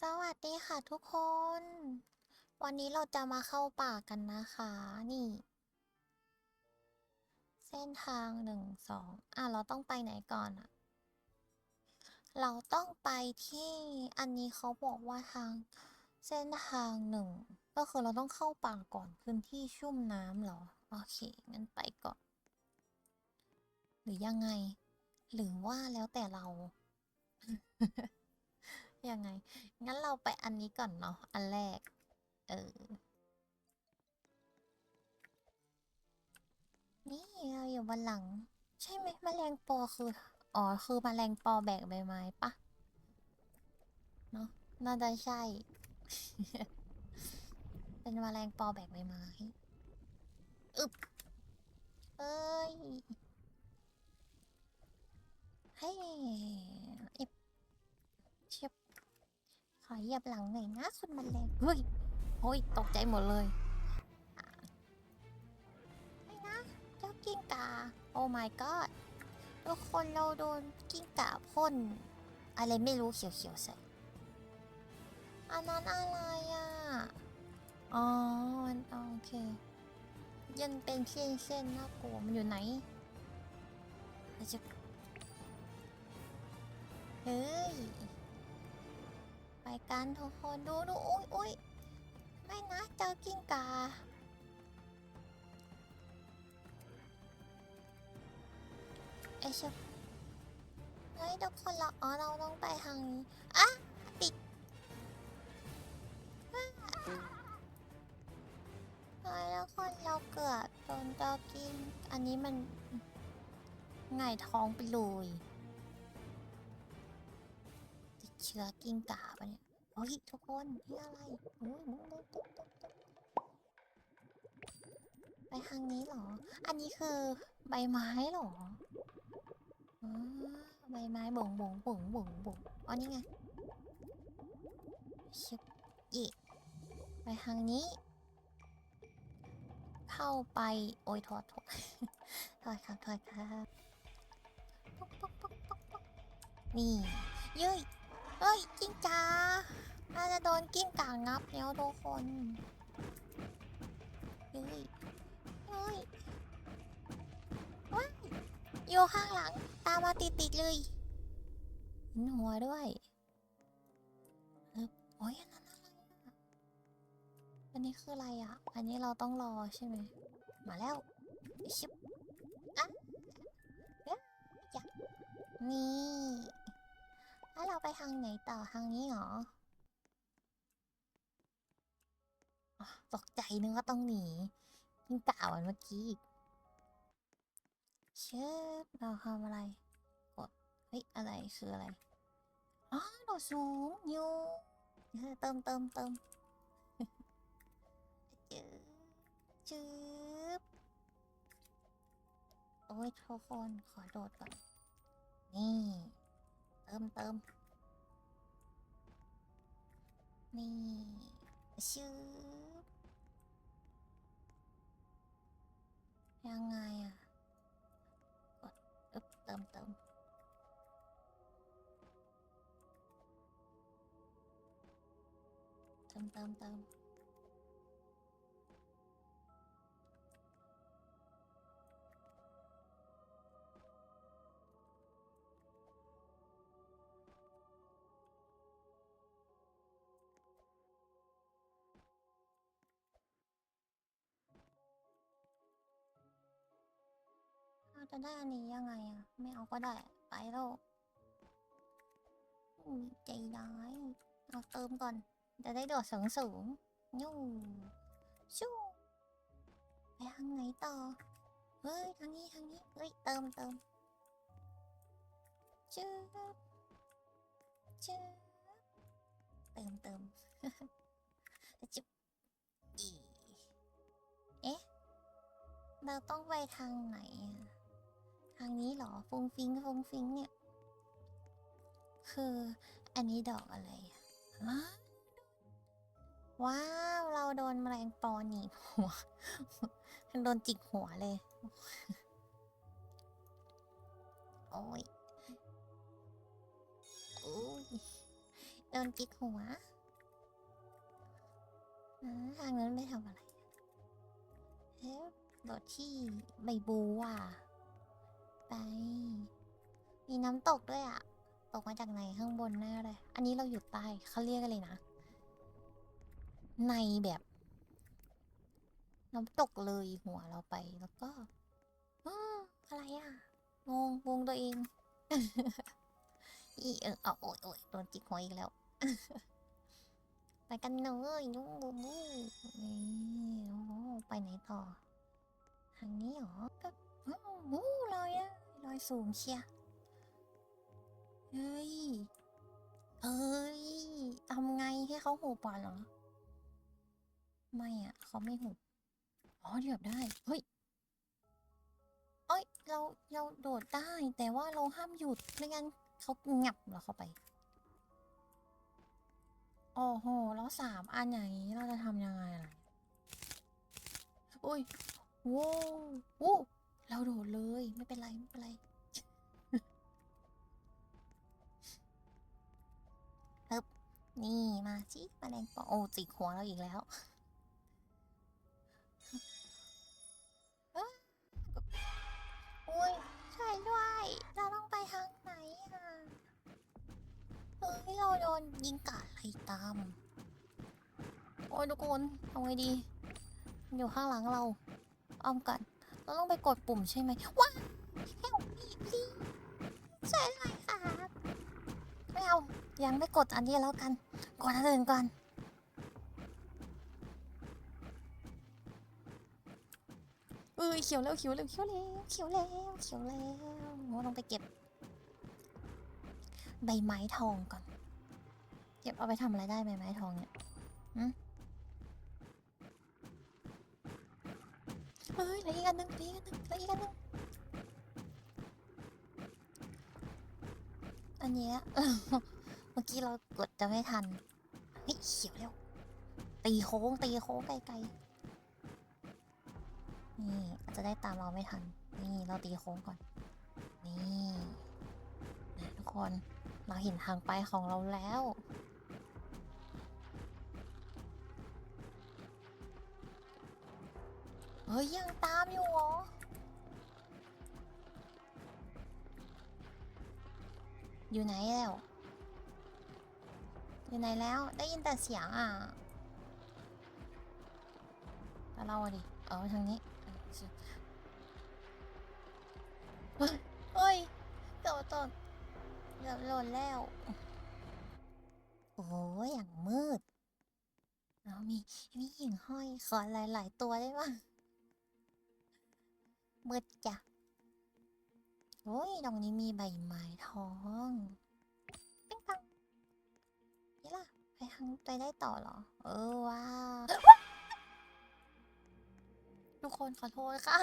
สวัสดีค่ะทุกคน วันนี้เราจะมาเข้าป่ากันนะคะ นี่ เส้นทางหนึ่งสองอะ เราต้องไปไหนก่อนอะเราต้องไปที่อันนี้เขาบอกว่าทางเส้นทางหนึ่งก็คือเราต้องเข้าป่าก่อนพื้นที่ชุ่มน้ำเหรอ โอเค งั้นไปก่อน หรือยังไง หรือว่าแล้วแต่เรา ยังไง งั้นเราไปอันนี้ก่อนเนาะ อันแรก เออ นี่เราอยู่บนหลัง ใช่ไหมแมลงปอคือ อ๋อ คือแมลงปอแบกใบไม้ปะเนาะ น่าจะใช่ เป็นแมลงปอแบกใบไม้ อึบเอ้ย เฮ้ยอิบ อเหยียบหลังหน่อยนะคุณแมันแรงเฮ้ยโอ้ยตกใจหมดเลยอะไม่นะเจ้ากิ้งกาโอ้ my god ทุกคนเราโดนกิ้งก่าพ่นอะไรไม่รู้เขียวๆใส่อันนั้นอะไรอะ อ๋อมันโอเค ยังเป็นเส้นๆน่ากลัวมันอยู่ไหนเดี๋ยวจะเฮ้ย ไปกันทุกคนดูดูอุ้ยอุ้ยไม่นะเจอกิ้งกาเอชเฮ้ยทุกคนเราอ๋อเราต้องไปทางนี้อะติดเฮ้ยทุกคนเราเกือบโดนเจ้ากิ้งอันนี้มันหง่ายท้องไปเลย ชื้อกิ้งก่าปะเนี่ยเฮ้ยทุกคนนี่อะไรโอ้ยมุ้งตุ๊บตุ๊บตุ๊บไปทางนี้เหรอ อันนี้คือใบไม้เหรออ๋อใบไม้บ่งบ่งบ่งบ่งบ่งอ๋อนี่ไงชิบอีไปทางนี้ เข้าไป โอ้ยถอดถอดถอดครับถอดครับปุ๊กปุ๊กปุ๊กปุ๊กปุ๊กนี่เย้ย เอ้ยกิ้งกาน่าจะโดนกิ้งก่างับแล้วทุกคนเย้ยเย้ยว้ายอยู่ข้างหลัง ตามมาติดติดๆเลยเห็นหัวด้วยอบโอ้ยอันนั้นอะไรอะอันนี้คืออะไรอะ อันนี้เราต้องรอใช่ไหม มาแล้วชิบอะเอ๊ะอย่านี่ แล้วเราไปทางไหนต่อทางนี้เหรอตกใจนึกว่าต้องหนียิ่งกล่าวเมื่อกี้เชฟเราทำอะไร กด เฮ้ย อะไรคืออะไร อ๋อโดดสูงยูเออเติมเติมเติมจืบจืบโอ้ยทุกคนขอโดดก่อน นี่ เติมเติมนี่ชืบยังไงอะอึ๊บเติมเติมเติมเติมเติม จะได้อันนี้ยังไงอะไม่เอาก็ได้ ไปแล้วใจร้ายเอาเติมก่อน จะได้โดดสูงสูงยูชู่ไปทางไหนต่อ เฮ้ย ทางนี้ ทางนี้ เฮ้ย เติมเติมชืบชืบเติมเติมจุบอีเอ๊ะ เราต้องไปทางไหนอะ ทางนี้เหรอฟงฟิงฟงฟิงเนี่ย คืออันนี้ดอกอะไรอะฮะว้าว เราโดนแมลงปอหนีบหัวโดนจิกหัวเลย โอ้ยโอ้ยโดนจิกหัวทางนั้นไม่ทำอะไรเอ๊ะโดดที่ใบบัว ไป มีน้ำตกด้วยอะตกมาจากไหนข้างบนแน่เลย อันนี้เราอยู่ใต้เขาเรียกกันเลยนะ ในแบบ น้ำตกเลยหัวเราไปแล้วก็อะไรอะงงงงตัวเอง อีเออเอาโอ๊ยโอ๊ยโดนจิกหัวอีกแล้ว ไปกันเลยยูบูบูนี่โอ้ไปไหนต่อ ทางนี้เหรอก็โอ้โหลอยอะ ลอยสูงเชียเฮ้ยเฮ้ยทำไงให้เขาหูปอนเหรอ ไม่อะ เขาไม่หูอ๋อเดือบได้ เฮ้ยเอ้ย เรา เราโดดได้ แต่ว่าเราห้ามหยุด ไม่งั้นเขางับเราเข้าไป โอ้โห แล้วสามอันอย่างนี้เราจะทำยังไงล่ะ อุ้ย โว้วโว้ว เราโดดเลยไม่เป็นไร ไม่เป็นไร เอ๊บนี่มาสิมาแดงปอโอ้จิกหัวเราอีกแล้วอ้ยอุ้ยใช่ด้วยเราต้องไปทางไหนอะเฮ้ยเราโดนยิงกาดไล่ตาม โอ้ยทุกคนทำไงดี อยู่ข้างหลังเราอ้อมกัน เราต้องไปกดปุ่มใช่ไหมว้า help me please ช่วยหน่อยครับไม่เอายังไม่กดอันนี้แล้วกัน กดอันอื่นก่อน เอ้ยเขียวแล้วเขียวแล้วเขียวแล้วเขียวแล้วเขียวแล้วโอ้ต้องไปเก็บ ใบไม้ทองก่อน เก็บเอาไปทำอะไรได้ใบไม้ทองเนี่ยหืม เฮ้ยเหลืออีกอันนึงเหลืออีกอันนึงเหลืออีกอันนึงอันเนี้ย เมื่อกี้เรากดจะไม่ทันเฮ้ยเขียวแล้วตีโค้งตีโค้งไกลๆ นี่อาจจะได้ตามเราไม่ทัน นี่เราตีโค้งก่อน นี่นะทุกคน เราเห็นทางไปของเราแล้ว เฮ้ย ยังตามอยู่เหรออยู่ไหนแล้ว อยู่ไหนแล้ว ได้ยินแต่เสียงอะแล้วเราอดิ เอาทางนี้ เฮ้ยเฮ้ยโดดตดเกือบหล่นแล้ว โอ้ยอย่างมืดแล้วมีมีหิ่งห้อย ขอหลาย ๆ ตัวได้ปะ มืดจ้ะโอ้ยตรงนี้มีใบไม้ทองปิ๊งปังนี่ล่ะ ไปทางไปได้ต่อเหรอ เออว้าทุกคนขอโทษค่ะ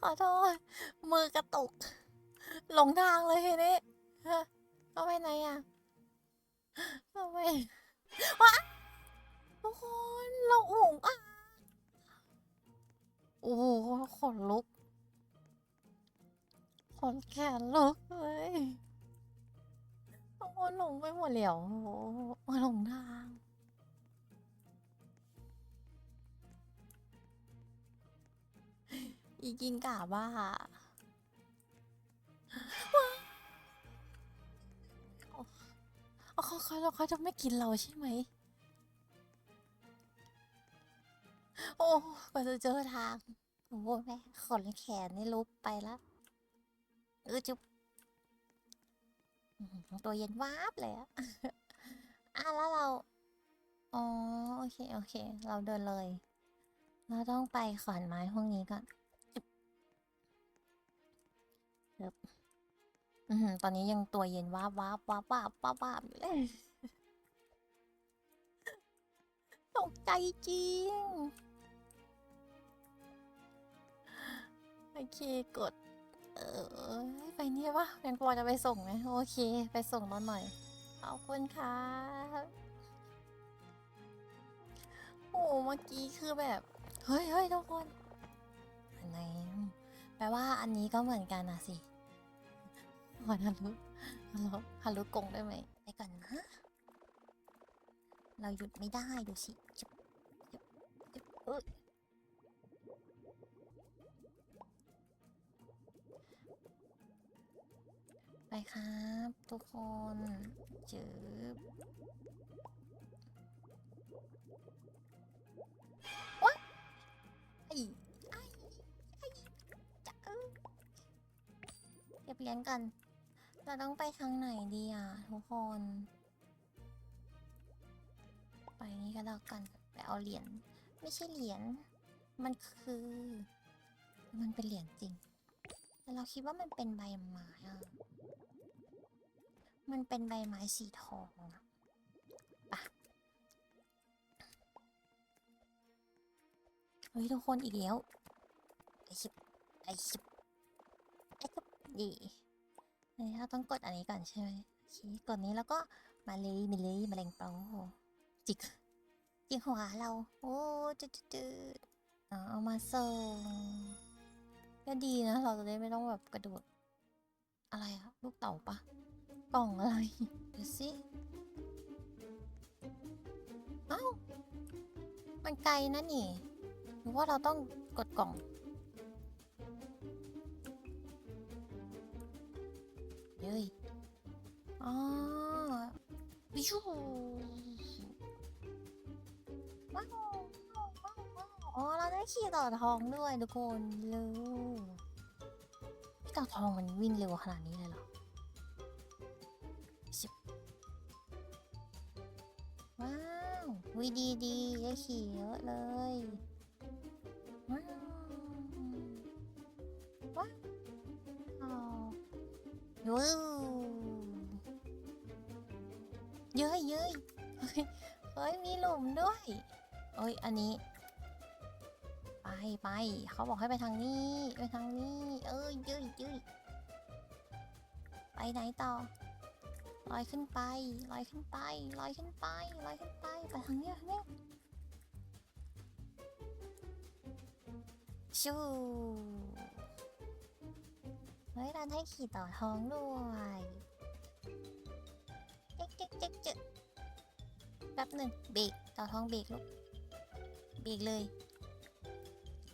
ขอโทษ มือกระตุก หลงทางเลยทีนี้เขาไปไหนอะ เข้าไปว้าทุกคนเราอุ๋งอะโอ้โหขนลุกขนแขนลุกเลยโอ้โหหลงไปหมดแล้วโอ้หหลงทางอีกินกาบ้าว้า เอาเขาเขาเขาจะไม่กินเราใช่ไหม โอ้กว่าจะเจอทาง โอ้แม่ขนแขนนี่ลุกไปแล้วเออจุ๊บตัวเย็นวาบเลยอะอะแล้วเรา อ๋อ โอเค โอเค เราเดินเลย เราต้องไปขอนไม้พวกนี้ก่อนจุ๊บ อือตอนนี้ยังตัวเย็นวาบวาบวาบวาบวาบวาบอยู่เลยตกใจจริง โอเคกด เออไปเนี่ยปะแมงปอจะไปส่งไหมโอเค ไปส่งราหน่อย ขอบคุณครับโอ้เมื่อกี้คือแบบ เฮ้ยเฮ้ยทุกคนอันไหนแปลว่าอันนี้ก็เหมือนกันนะสิ ขอฮารุฮารุฮารุกงได้ไหมไปก่อนนะเราหยุดไม่ได้ดูสิจุ๊บจุ๊บจุ๊บเอ้ยไปครับ ทุกคนจืบว้าไอ้ไอ้ไอ้จะเออเก็บเหรียญกัน เราต้องไปทางไหนดีอะทุกคน ไปนี่ก็แล้วกันไปเอาเหรียญไม่ใช่เหรียญมันคือ มันเป็นเหรียญจริง แต่เราคิดว่ามันเป็นใบไม้อะมันเป็นใบไม้สีทองอะปะเฮ้ยทุกคนอีกแล้วไอชิบไอชิบไอชิบดี เนี่เราต้องกดอันนี้ก่อนใช่ไหมโอเคกดนี้แล้วก็มาเลยมาเลยมาเลงโปรจิกจิกหัวเรา โอ้จุดจุดเอามาส่งก็ดีนะ เราจะได้ไม่ต้องแบบกระโดด อะไรอะลูกเต่าปะกล่องอะไรเดี๋ยวสิเอ้ามันไกลนะนี่หรือว่าเราต้องกดกล่อง อ๋อวิชูว้าวว้าวว้าวว้าวอ๋อเราได้ขี่ต่อทองด้วยทุกคนเลยพี่ต่อทองมันวิ่งเร็วขนาดนี้เลยเหรอชิบว้าววิดีดีได้ขี่เยอะเลยว้าวว้าวว้าว เย้ยเย้ยเฮ้ย มีหลุมด้วยเอ้ย อันนี้ ไปไป เขาบอกให้ไปทางนี้ ไปทางนี้ เอ้ยเย้ยเย้ยไปไหนต่อ ลอยขึ้นไป ลอยขึ้นไป ลอยขึ้นไป ลอยขึ้นไป ไปทางนี้ทางนี้ชูเฮ้ยร้านให้ขี่ต่อท้องด้วย เจ๊กเจ๊กเจ๊กแป๊บหนึ่งเบรกต่อท้องเบรกลูกเบรกเลย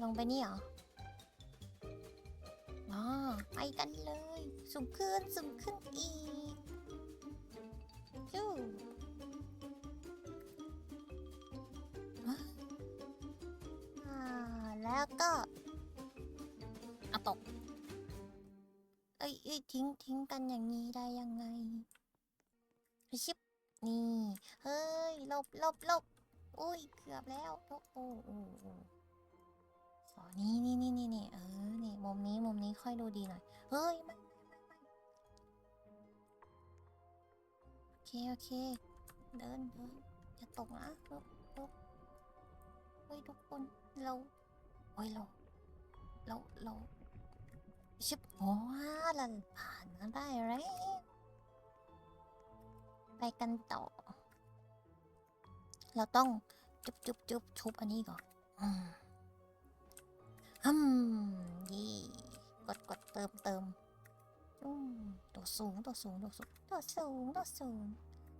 ลงไปนี่เหรออ๋อไปกันเลย สูงขึ้นสูงขึ้นอีกจู้แล้วก็เอาตก เอ้ยเอ้ยทิ้งทิ้งกันอย่างนี้ได้ยังไง ชิบนี่ เฮ้ยลบลบลบอุ้ยเกือบแล้วโอ้โอ้โอ้โอ้สอนี่นี่นี่นี่นี่เออนี่มุมนี้มุมนี้ค่อยดูดีหน่อยเฮ้ยไม่ไม่ไม่โอเคโอเค เดินเดินอย่าตกนะลบลบเฮ้ยทุกคนเราเฮ้ยเราเราเราชิบว้าลันผ่านมาได้แล้ว ไปกันต่อ เราต้องจุบจุบจุบชุบอันนี้ก่อนอืมฮึมดีกดกดเติมเติมอืมตัวสูงตัวสูงตัวสูงตัวสูงตัวสูง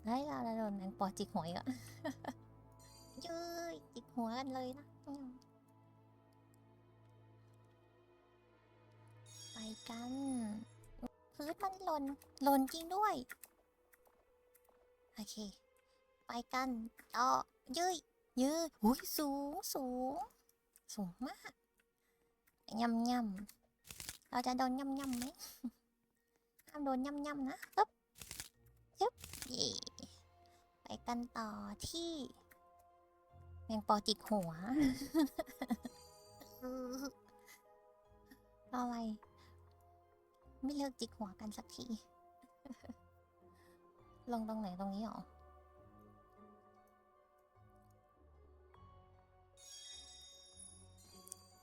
ไล่เราเราโดนแมงปอจิกหัวอีกอะยืยจิกหัวกันเลยนะไปกันพื้นมันหล่นหล่นจริงด้วย โอเค ไปกันต่อยืยยืยหุยสูงสูง สูงมากยำยำเราจะโดนยำยำไหมห้ามโดนยำยำนะปึ๊บยึบเย่ไปกันต่อที่ แมงปอจิกหัว อะไร ไม่เลิกจิกหัวกันสักที ลงตรงไหนตรงนี้หรอ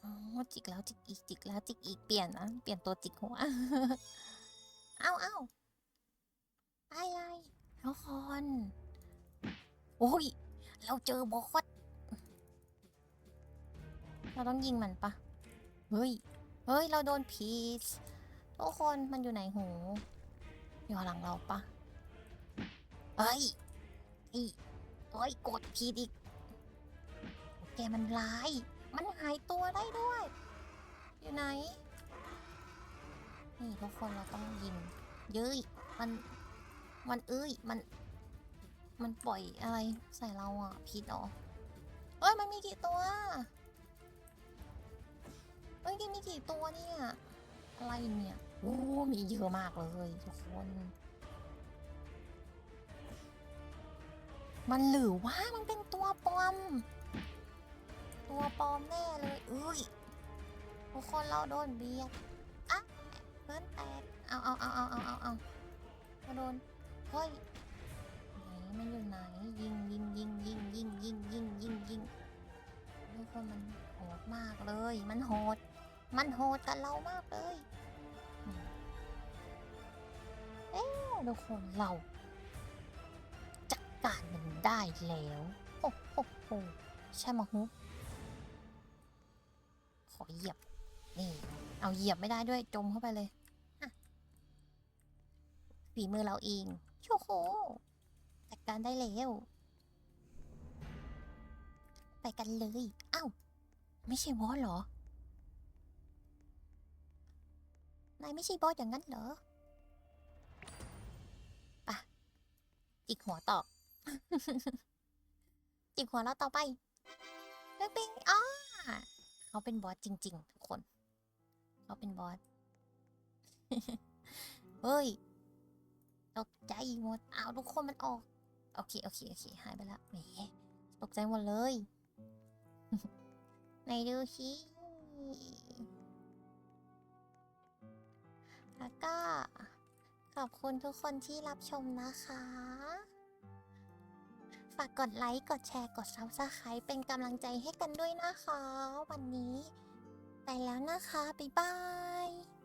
อ๋อ จิกแล้วจิกอีกจิกแล้วจิกอีกเปลี่ยนนะ เปลี่ยนตัวจิกหัว เอาเอ้าอะไรทุกคน โอ้ย เราเจอบอสเราต้องยิงมันปะ เฮ้ย เฮ้ย เราโดนผีสทุกคนมันอยู่ไหนหู อยู่หลังเราปะ เฮ้ยอีเฮ้ยกดผิดอีกแกมันร้าย มันหายตัวได้ด้วย อยู่ไหน นี่ทุกคนเราต้องยิงเย้ยมัน มันเอ้ย มัน มันปล่อยอะไรใส่เราอะพิษเหรอเอ้ย มันมีกี่ตัวเอ้ยมีกี่ตัวเนี่ย อะไรเนี่ย โอ้ มีเยอะมากเลยทุกคน มันหรือว่ามันเป็นตัวปลอม ตัวปลอมแน่เลยเอ้ยทุกคนเราโดนเบียดอะเพื่อนแตกเอาเอาเอาเอาเอาเอาเอามาโดนเฮ้ยไหนมันอยู่ไหนยิงยิงยิงยิงยิงยิงยิงยิงยิงทุกคนมันโหดมากเลย มันโหด มันโหดกับเรามากเลยเอ๊ะทุกคนเรา การมันได้แล้วโอ้โหโหใช่มะฮุขอเหยียบ นี่ เอาเหยียบไม่ได้ด้วยจมเข้าไปเลยฝีมือเราเองโชโหจัดการได้แล้วไปกันเลยเอ้าไม่ใช่วอสเหรอนายไม่ใช่บอสอย่างนั้นเหรอปะจิกหัวต่อ จิกหัวเราต่อไปเปิงอ้าเขาเป็นบอสจริง ๆ ทุกคน เขาเป็นบอส เฮ้ย ตกใจหมดเอ้าทุกคนมันออก โอเค โอเค โอเค หายไปแล้วแหม ตกใจหมดเลย ไหนดูสิแล้วก็ขอบคุณทุกคนที่รับชมนะคะ ฝากกดไลค์ กดแชร์ กดซับสไครป์เป็นกำลังใจให้กันด้วยนะคะ วันนี้ ไปแล้วนะคะ บ๊ายบาย